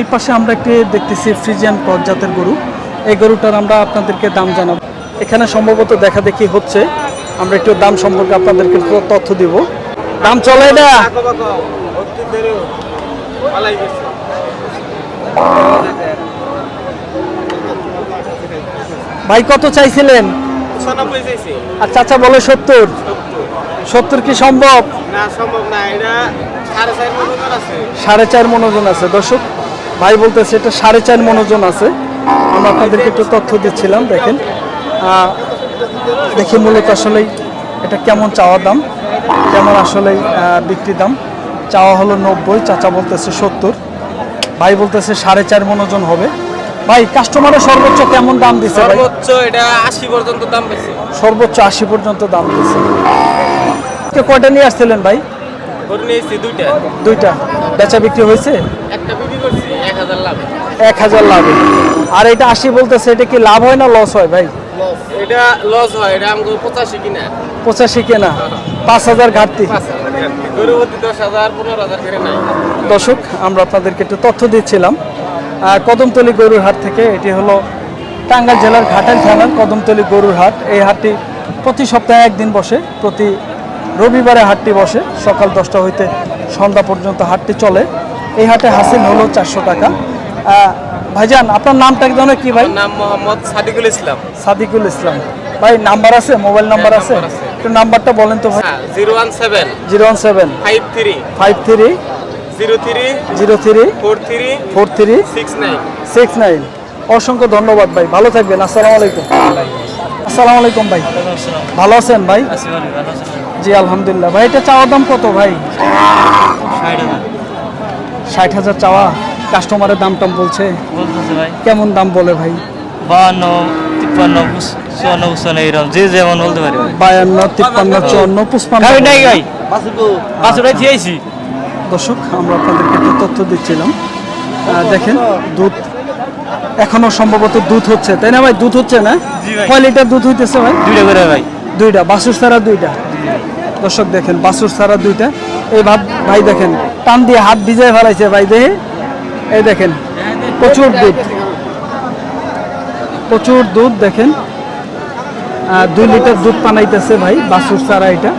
এই পাশে আমরা একটি দেখতেছি ফ্রিজিয়ান ক্রস জাতের গরু। এই গরুটার আমরা আপনাদেরকে দাম জানাব। এখানে সম্ভবত দেখা দেখি হচ্ছে আমরা একটু দাম সম্পর্কে আপনাদেরকে তথ্য দিব। দাম চলে না ভাই কত চাইছিলেন? আর চাচা বলে সত্তর। সত্তর কি সম্ভব? না না এটা সাড়ে চার মনোজন আছে। দর্শক ভাই বলতেছে এটা সাড়ে চার মনোজন আছে। আমরা আপনাদেরকে একটু তথ্য দিচ্ছিলাম দেখেন। দেখি মূলত আসলেই এটা কেমন চাওয়া দাম কেমন আসলেই আহ, বিক্রি দাম। চাওয়া হলো নব্বই চাচা বলতেছে সত্তর। ভাই বলতেছে সাড়ে চার মনোজন হবে। ভাই কাস্টমারের সর্বোচ্চ কেমন দাম দিছে সর্বোচ্চ এটা আশি পর্যন্ত দাম বেশি। সর্বোচ্চ আশি পর্যন্ত দাম দিছে। কয়টা নিয়ে আসছিলেন ভাই? নিয়েছি দুইটা। দুইটা। বেচা বিক্রি হয়েছে? একটা বিক্রি করছি এক হাজার লাভ। এক হাজার লাভে। আর এটা আশি বলতেছে এটা কি লাভ হয় না লস হয় ভাই? এটা লস হয় এটা পঁচাশি কিনা। পঁচাশি কেনা? পাঁচ হাজার ঘাটতি। পাঁচ হাজার ঘাটতি। দর্শক আমরা আপনাদেরকে একটু তথ্য দিচ্ছিলাম। কদমতলী গরুর হাট থেকে এটি হলো টাঙ্গাইল জেলার ঘাটাল থানার কদমতলী গরুর হাট। এই হাটটি প্রতি সপ্তাহে একদিন বসে প্রতি রবিবারে হাটটি বসে সকাল দশটা হইতে সন্ধ্যা পর্যন্ত হাটটি চলে। এই হাটে হাসিল হলো চারশো টাকা। আহ, ভাইজান আপনার নামটা একদম কি ভাই? নাম মোহাম্মদ সাদিকুল ইসলাম। সাদিকুল ইসলাম। ভাই নাম্বার আছে? মোবাইল নাম্বার হ্যাঁ, আছে? একটু নাম্বারটা বলেন তো ভাই। হ্যাঁ zero one seven zero one seven five three five three zero three zero three four three four three six nine. Six nine. অসংখ্য ধন্যবাদ ভাই। ভালো থাকবেন। আসসালামু আলাইকুম। আসসালামু। আলাইকুম ভাই। ভালো আছেন ভাই? জি আলহামদুলিল্লাহ। ভাই এটা চাওয়ার দাম কত ভাই? ষাট হাজার। চাওয়া। কাস্টমারের দাম টাম বলছে। ভাই। কেমন দাম বলে ভাই? বাহান্ন তিপ্পান্ন চুয়ান্ন পুষ্পান্ন এইরকম যে যেমন বলতে পারি বায়ান্ন তিপ্পান্ন চুয়ান্ন পুষ্পান্ন নাই ভাই বাসুটাই দিয়েছি দর্শক আমরা আপনাদেরকে একটু তথ্য দিচ্ছিলাম। দেখেন দুধ। এখনও সম্ভবত দুধ হচ্ছে। তাই না ভাই? দুধ হচ্ছে না? কয় লিটার দুধ হইতেছে ভাই? দুইটা করে ভাই। দুইটা বাসুর সারা দুইটা। দর্শক দেখেন বাসুর সারা দুইটা। এই ভাব, ভাই দেখেন, টান দিয়ে হাত ভিজায় ফেলাইছে ভাই, দেখে। এই দেখেন, প্রচুর দুধ। প্রচুর দুধ দেখেন। দুই লিটার দুধ পানাইতেছে ভাই বাসুর সারা এটা।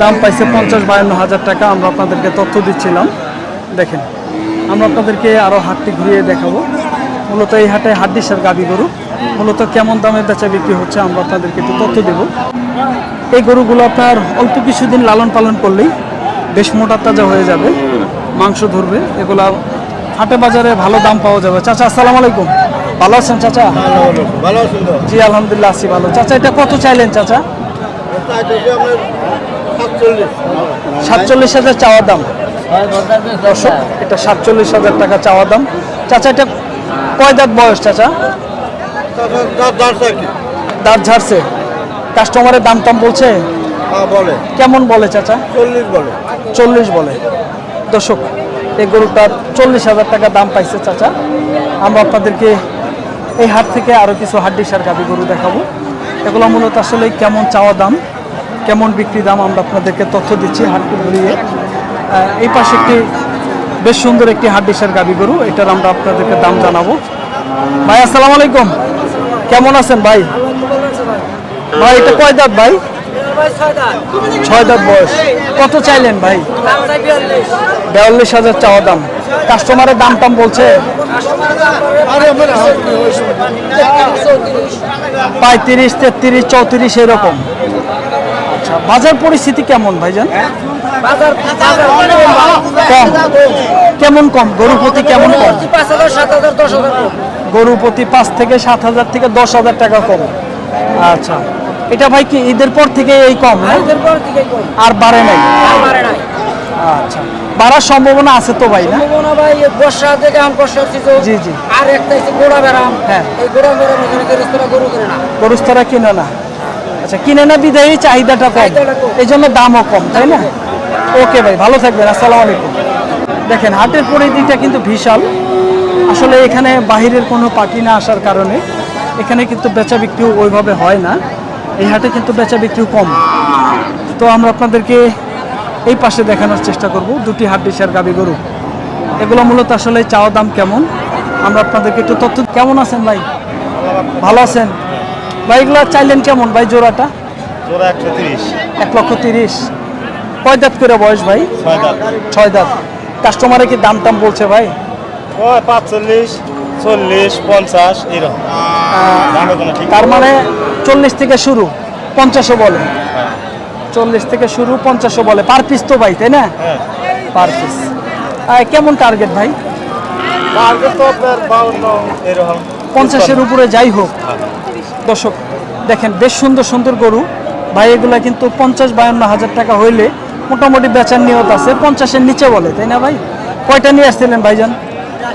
দাম পাইছে পঞ্চাশ বায়ান্ন হাজার টাকা, আমরা আপনাদেরকে তথ্য দিচ্ছিলাম। দেখেন, আমরা আপনাদেরকে আরও হাটটি ঘুরিয়ে দেখাবো। মূলত এই হাটে হাড্ডিসার গাবি গরু। মূলত কেমন দামে বেচা বিক্রি হচ্ছে আমরা আপনাদেরকে একটু তথ্য দেব। এই গরুগুলো আপনার অল্প কিছুদিন লালন পালন করলেই বেশ মোটা তাজা হয়ে যাবে মাংস ধরবে এগুলা হাটে বাজারে ভালো দাম পাওয়া যাবে। চাচা আসসালামু আলাইকুম। ভালো আছেন চাচা? ভালো আছেন জি আলহামদুলিল্লাহ আছি ভালো। চাচা এটা কত চাইলেন চাচা? সাতচল্লিশ। হাজার চাওয়া দাম। এটা সাতচল্লিশ হাজার টাকা চাওয়া দাম। চাচা এটা কয় দাঁত বয়স চাচা? দাঁত ঝাড়ছে কাস্টমারের দাম টাম বলছে? হ্যাঁ বলে। কেমন বলে চাচা? চল্লিশ বলে। চল্লিশ বলে। দর্শক এই গরুটার চল্লিশ হাজার টাকা দাম পাইছে চাচা। আমরা আপনাদেরকে এই হাট থেকে আরও কিছু হাড্ডি সার গাবি গরু দেখাবো। এগুলো মূলত আসলে কেমন চাওয়া দাম কেমন বিক্রি দাম আমরা আপনাদেরকে তথ্য দিচ্ছি হাটকে ঘুরিয়ে এই পাশে একটি বেশ সুন্দর একটি হাড্ডি সার গাবি গরু এটার আমরা আপনাদেরকে দাম জানাব। ভাই আসসালামু আলাইকুম। কেমন আছেন ভাই? ভাই, এটা কয় দাঁত ভাই? ছয় দাঁত বয়স। কত চাইলেন ভাই? বিয়াল্লিশ হাজার চাওয়া দাম। কাস্টমারের দাম টাম বলছে? পঁয়ত্রিশ, তেত্রিশ, চৌত্রিশ এরকম। আচ্ছা বাজার পরিস্থিতি কেমন ভাইজান? কম। কেমন কম? গরু প্রতি কেমন কম? গরু প্রতি পাঁচ থেকে সাত হাজার থেকে দশ হাজার টাকা কম। আচ্ছা। এটা ভাই কি ঈদের পর থেকে এই কম আর বাড়ে নাই? আচ্ছা। বাড়ার সম্ভাবনা আছে তো ভাই না? বর্ষা থেকে আম কষ্ট হচ্ছে জি জি। আর একটা হচ্ছে গোড়া বেড়াম। হ্যাঁ। এই গোড়া বেড়াম ওখানে গেরস্তরা গরু করে না। কিনে না। আচ্ছা কিনে না বিদায়ী চাহিদাটা কম। এই জন্য দামও কম তাই না? ওকে ভাই ভালো থাকবেন আসসালামু আলাইকুম। দেখেন হাটের পরিধিটা কিন্তু বিশাল। আসলে এখানে বাহিরের কোনো পার্টি না আসার কারণে এখানে কিন্তু বেচা বিক্রিও ওইভাবে হয় না। এই হাটে কিন্তু বেচা বিক্রিও কম। তো আমরা আপনাদেরকে এই পাশে দেখানোর চেষ্টা করব। দুটি হাট ডিসার গাবি গরু। এগুলো মূলত আসলে চাওয়া দাম কেমন? আমরা আপনাদেরকে একটু তথ্য কেমন আছেন ভাই? ভালো আছেন? ভাই এগুলো চাইলেন কেমন ভাই জোড়াটা? জোড়া একশো তিরিশ। এক লক্ষ তিরিশ। কয় দাঁত করে বয়স ভাই? ছয় দাঁত। ছয় দাঁত। কাস্টমারে কি দাম টাম বলছে ভাই? ওই পাঁচচল্লিশ চল্লিশ পঞ্চাশ এরকম। তার মানে চল্লিশ থেকে শুরু পঞ্চাশও বলে। হ্যাঁ। চল্লিশ থেকে শুরু পঞ্চাশও বলে। পার পিস তো ভাই তাই না? হ্যাঁ। পার পিস কেমন টার্গেট ভাই? মার্কেট তো আপনার বাউন্ন এরকম। পঞ্চাশের উপরে যাই হোক। দর্শক দেখেন বেশ সুন্দর সুন্দর গরু। ভাই এগুলা কিন্তু পঞ্চাশ বায়ান্ন হাজার টাকা হইলে মোটামুটি বেচার নিয়ত আছে। পঞ্চাশের নিচে বলে তাই না ভাই? কয়টা নিয়ে আসছিলেন ভাইজান এই তো এই তিনটাই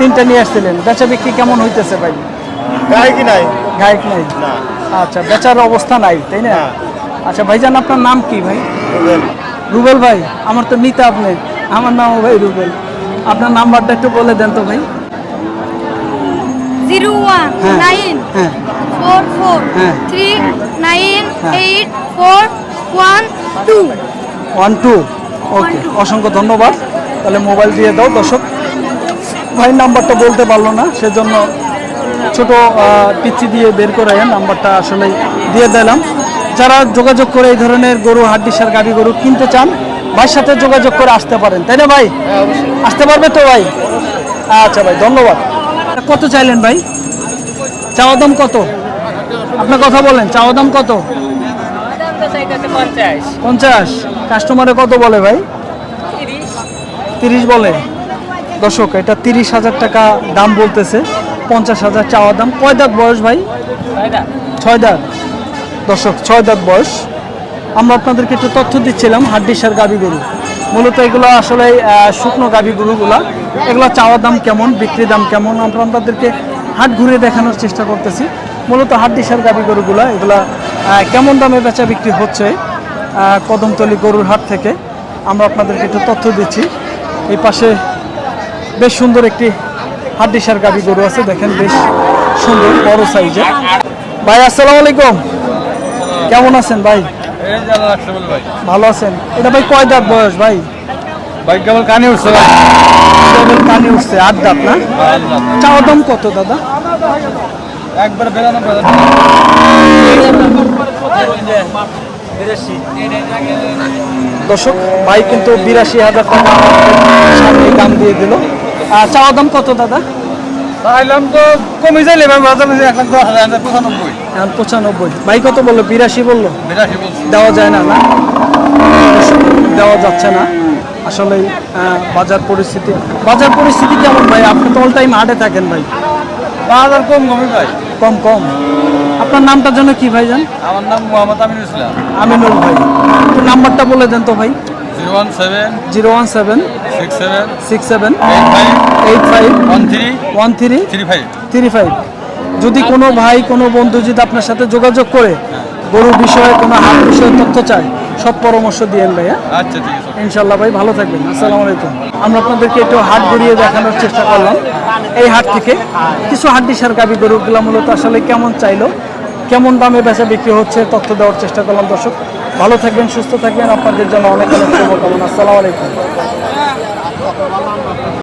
তিনটা নিয়ে আসছিলেন। বেচা বিক্রি কেমন হইতেছে ভাই? গায়ে কি নাই? গায়ক নাই? আচ্ছা বেচার অবস্থা নাই তাই না। আচ্ছা ভাইজান আপনার নাম কি ভাই? রুবেল। ভাই আমার তো নিতে আপনি। আমার নামও ভাই রুবেল। আপনার নাম্বারটা একটু বলে দেন তো ভাই। জিরো ওয়ান হ্যাঁ। নাইন হ্যাঁ। ফোর ফোর হ্যাঁ। Three nine. Eight four one two. One two. Okay অসংখ্য ধন্যবাদ। তাহলে মোবাইল দিয়ে দাও দর্শক। ভাই নাম্বারটা বলতে পারল না সেজন্য ছোট পিচি দিয়ে বের করে নাম্বারটা আসলে দিয়ে দিলাম। যারা যোগাযোগ করে এই ধরনের গরু হাড্ডিসার গাড়ি গরু কিনতে চান ভাইয়ের সাথে যোগাযোগ করে আসতে পারেন। তাই না ভাই? আসতে পারবে তো ভাই? আচ্ছা ভাই ধন্যবাদ। কত চাইলেন ভাই? চাওয়া দাম কত? আপনার কথা বলেন চাওয়া দাম কত? পঞ্চাশ। কাস্টমারে কত বলে ভাই? তিরিশ বলে। দর্শক, এটা তিরিশ হাজার টাকা দাম বলতেছে, পঞ্চাশ হাজার চাওয়া দাম। কয় দাঁত বয়স ভাই? ছয় দাঁত। দর্শক, ছয় দাঁত বয়স। আমরা আপনাদেরকে একটু তথ্য দিচ্ছিলাম, হাড্ডিসার গাবি গরু। মূলত এগুলো আসলে শুকনো গাবি গরুগুলা। এগুলো চাওয়া দাম কেমন, বিক্রি দাম কেমন? আমরা আপনাদেরকে হাট ঘুরে দেখানোর চেষ্টা করতেছি। মূলত হাড্ডিসার গাবি গরুগুলা, এগুলা কেমন দামে বেচা বিক্রি হচ্ছে কদমতলি গরুর হাট থেকে। আমরা আপনাদেরকে একটু তথ্য দিচ্ছি। এই পাশে বেশ সুন্দর একটি হাড্ডিসার গাবি গরু আছে দেখেন বেশ সুন্দর বড় সাইজে ভাই আসসালামু আলাইকুম। কেমন আছেন ভাই? ভালো আছেন? এটা ভাই কয় দাঁত বয়স ভাই? ভাই কেবল কানে উঠছে ভাই। কেবল কানে উঠছে আট দাঁত না? চাওয়া দাম কত দাদা? একবার বেরানো দর্শক ভাই কিন্তু বিরাশি হাজার টাকা সামনে দাম দিয়ে দিল। চাওয়া দাম কত দাদা? চাইলাম তো কমে যাইলে ভাই মাঝামাঝি এক লাখ দশ হাজার পঁচানব্বই। পঁচানব্বই। ভাই কত বলল? বিরাশি বলল? বিরাশি দেওয়া যায় না না? দেওয়া যাচ্ছে না। আসলে বাজার পরিস্থিতি বাজার পরিস্থিতি কেমন ভাই? আপনি তো অল টাইম হাটে থাকেন ভাই। কম কমে ভাই। কম কম। আপনার নামটার জন্য কি ভাই জান? আমার নাম মোহাম্মদ আমিনুল ইসলাম। আমিনুল ভাই। নাম্বারটা বলে দেন তো ভাই। Zero one seven zero one seven six seven six seven eight five one three one three three five three five যদি কোনো ভাই কোনো বন্ধু যদি আপনার সাথে যোগাযোগ করে গরু বিষয়ে কোনো হাট বিষয়ে তথ্য চায় সব পরামর্শ দিয়েন ভাই হ্যাঁ আচ্ছা ঠিক আছে। ইনশাল্লাহ ভাই ভালো থাকবেন। আসসালামু আলাইকুম। আমরা আপনাদেরকে একটু হাট ঘুরিয়ে দেখানোর চেষ্টা করলাম। এই হাট থেকে কিছু হাড্ডি সার গাবি গরুগুলো মূলত আসলে কেমন চাইলো কেমন দামে বেচা বিক্রি হচ্ছে তথ্য দেওয়ার চেষ্টা করলাম, দর্শক। ভালো থাকবেন, সুস্থ থাকবেন। আপনাদের জন্য অনেক অনেক শুভকামনা। আসসালামু আলাইকুম।